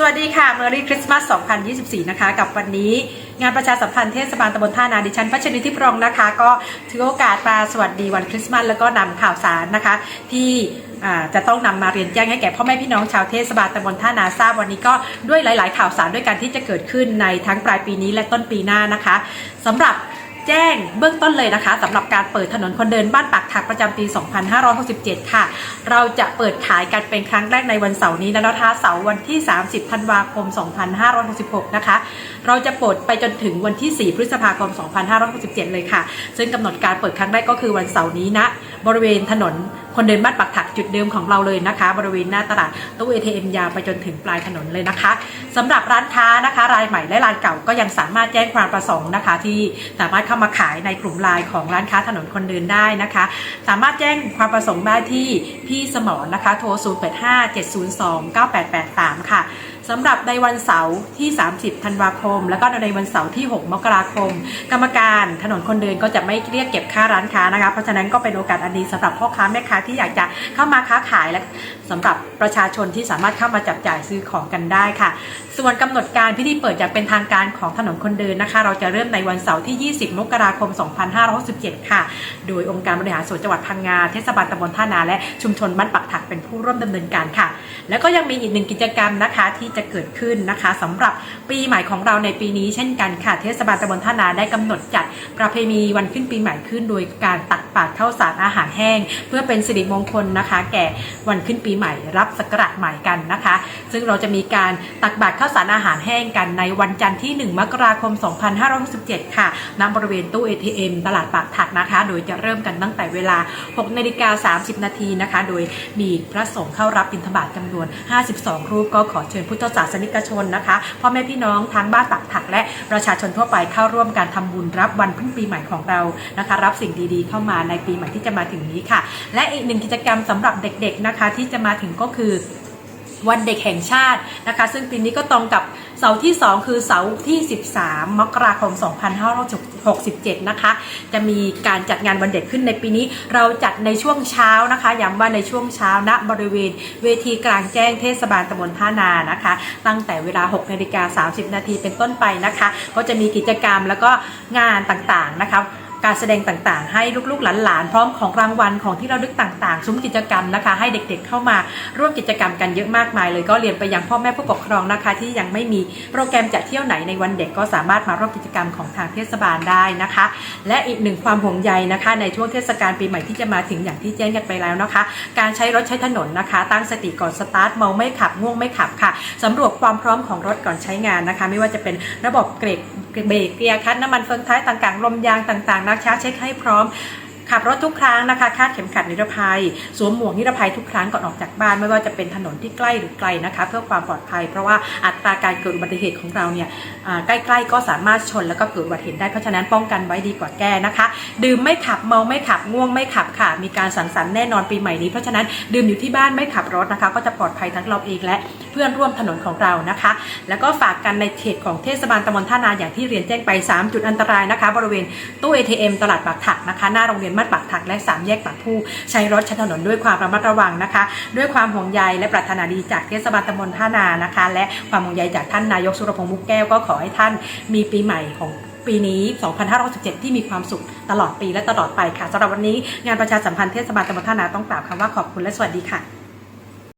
สวัสดีค่ะ Merry Christmas 2024 นะคะ กับวันนี้งานประชาสัมพันธ์เทศบาลตำบลท่านาดิฉันพัชริทิพย์รองนะคะ ก็ถือโอกาสมาสวัสดีวันคริสต์มาสแล้วก็นำข่าวสารนะคะ ที่จะต้องนำมาเรียนแจ้งให้แก่พ่อแม่พี่น้องชาวเทศบาลตำบลท่านาทราบวันนี้ก็ด้วยหลาย ๆ ข่าวสารด้วยกันที่จะเกิดขึ้นในทั้งปลายปีนี้และต้นปีหน้านะคะสำหรับ แจ้งเบื้องต้นเลยนะคะสำหรับการเปิดถนนคนเดินบ้านปากถักประจำปี 2567 ค่ะ เราจะเปิดขายกันเป็นครั้งแรกในวันเสาร์นี้นะคะเสาร์วันที่ 30 ธันวาคม 2566 นะคะ เราจะเปิดไปจนถึงวันที่ 4 พฤษภาคม 2567 เลยค่ะ ซึ่งกำหนดการเปิดครั้งแรกก็คือวันเสาร์นี้นะบริเวณถนนคนเดินบ้านปักถักจุดเดิมของเราเลยนะคะ บริเวณหน้าตลาดตู้ ATM ยาวไปจนถึงปลายถนนเลยนะคะสำหรับร้านค้านะคะ รายใหม่และรายเก่าก็ยังสามารถแจ้งความประสงค์นะคะ ที่สามารถเข้ามาขายในกลุ่มไลน์ของร้านค้าถนนคนเดินได้นะคะ สามารถแจ้งความประสงค์ได้ที่พี่สมรนะคะ โทร 0 8 5 7 0 2 9 8 8 3 ค่ะ สำหรับในวันเสาร์ที่ 30 ธันวาคม แล้วก็ในวันเสาร์ที่ 6 มกราคม กรรมการถนนคนเดินก็จะไม่เรียกเก็บค่าร้านค้านะคะ เพราะฉะนั้นก็เป็นโอกาสอันดีสำหรับพ่อค้าแม่ค้าที่อยากจะเข้ามาค้าขายและสำหรับประชาชนที่สามารถเข้ามาจับจ่ายซื้อของกันได้ค่ะ ส่วนกำหนดการพิธีเปิดอย่างเป็นทางการของถนนคนเดินนะคะ เราจะเริ่มในวันเสาร์ที่ 20 มกราคม 2567 ค่ะ โดยองค์การบริหารส่วนจังหวัดพังงา เทศบาลตำบลท่านาและชุมชนบ้านปักถักเป็นผู้ร่วมดำเนินการค่ะ แล้วก็ยังมีอีกหนึ่งกิจกรรมนะคะที่จะเกิดขึ้นนะคะสำหรับปีใหม่ของเราในปีนี้เช่นกันค่ะ เทศบาลตำบลท่านาได้กำหนดจัดประเพณีวันขึ้นปีใหม่ขึ้น โดยการตักบาตรข้าวสารอาหารแห้ง เพื่อเป็นสิริมงคลนะคะ แก่วันขึ้นปีใหม่รับศักราชใหม่กันนะคะ ซึ่งเราจะมีการตักบาตรข้าวสารอาหารแห้งกันในวันจันทร์ที่ 1 มกราคม 2567 ค่ะณบริเวณตู้ ATM ตลาดปากถักนะคะ โดยจะเริ่มกันตั้งแต่เวลา 6 นาฬิกา 30 นาทีนะคะ โดยมีพระสงฆ์เข้ารับบิณฑบาตจำนวน 52 รูปก็ขอเชิญพุทธศาสนิกชนนะคะพ่อแม่พี่น้องทั้งบ้านปักถักและประชาชนทั่วไปเข้าร่วมการทำบุญรับวันพึ่งปีใหม่ของเรานะคะ รับสิ่งดีๆ เข้ามาในปีใหม่ที่จะมาถึงนี้ค่ะ และอีกหนึ่งกิจกรรมสำหรับเด็กๆนะคะที่จะมาถึงก็คือวันเด็กแห่งชาตินะคะ ซึ่งปีนี้ก็ตรงกับ เสาร์ที่ 2 คือเสาร์ที่ 13 มกราคม 2567 นะคะ จะมีการจัดงานวันเด็กขึ้นในปีนี้ เราจัดในช่วงเช้านะคะ ย้ำว่าในช่วงเช้าณบริเวณเวทีกลางแจ้งเทศบาลตำบลท่านานะคะ ตั้งแต่เวลา 6นาฬิกา30 นาทีเป็นต้นไปนะคะ ก็จะมีกิจกรรมแล้วก็งานต่างๆนะคะ การแสดงต่างๆ ให้ลูกๆหลานๆ พร้อมของรางวัลของที่เราลึกต่างๆ ซุ้มกิจกรรมนะคะ ให้เด็กๆเข้ามาร่วมกิจกรรมกันเยอะมากมายเลยก็เรียนไปยังพ่อแม่ผู้ปกครองนะคะ ที่ยังไม่มีโปรแกรมจะเที่ยวไหนในวันเด็กก็สามารถมาร่วมกิจกรรมของทางเทศบาลได้นะคะ และอีกหนึ่งความห่วงใยนะคะ ในช่วงเทศกาลปีใหม่ที่จะมาถึงอย่างที่แจ้งกันไปแล้วนะคะ การใช้รถใช้ถนนนะคะ ตั้งสติก่อนสตาร์ทเมาไม่ขับง่วงไม่ขับค่ะสำรวจความพร้อมของรถก่อนใช้งานนะคะ ไม่ว่าจะเป็นระบบเกรด เบรกเกียร์คลัตช์น้ำมันเฟืองท้ายต่างๆลมยางต่างๆนะคะเช็คให้พร้อมขับรถทุกครั้งนะคะคาดเข็มขัดนิรภัย สวมหมวกนิรภัยทุกครั้งก่อนออกจากบ้านไม่ว่าจะเป็นถนนที่ใกล้หรือไกลนะคะ เพื่อความปลอดภัย เพราะว่าอัตราการเกิดอุบัติเหตุของเราเนี่ยใกล้ๆ ก็สามารถชนแล้วก็เกิดอุบัติเหตุได้เพราะฉะนั้นป้องกันไว้ดีกว่าแก้นะคะ ดื่มไม่ขับเมาไม่ขับง่วงไม่ขับค่ะ มีการสังสรรค์แน่นอนปีใหม่นี้เพราะฉะนั้นดื่มอยู่ที่บ้านไม่ขับรถนะคะ ก็จะปลอดภัยทั้งเราเองและเพื่อนร่วมถนนของเรานะคะ แล้วก็ฝากกันในเขตของเทศบาลตำบลท่านาอย่างที่เรียนแจ้งไป 3 จุดอันตรายนะคะ บริเวณตู้ ATM ตลาดปากถักนะคะ หน้าโรงเรียนบ้านปากถักและ 3 แยกปากผู้ใช้รถใช้ถนนด้วยความระมัดระวังนะคะ ด้วยความห่วงใยและปรารถนาดีจากเทศบาลตำบลท่านานะคะ และความห่วงใยจากท่านนายกสุรพงษ์มุกแก้วก็ขอให้ท่านมีปีใหม่ของปีนี้ 2567 ที่มีความสุขตลอดปีและตลอดไปค่ะสำหรับวันนี้งานประชาสัมพันธ์เทศบาลตำบลท่านาต้องกล่าวคำว่าขอบคุณและสวัสดีค่ะ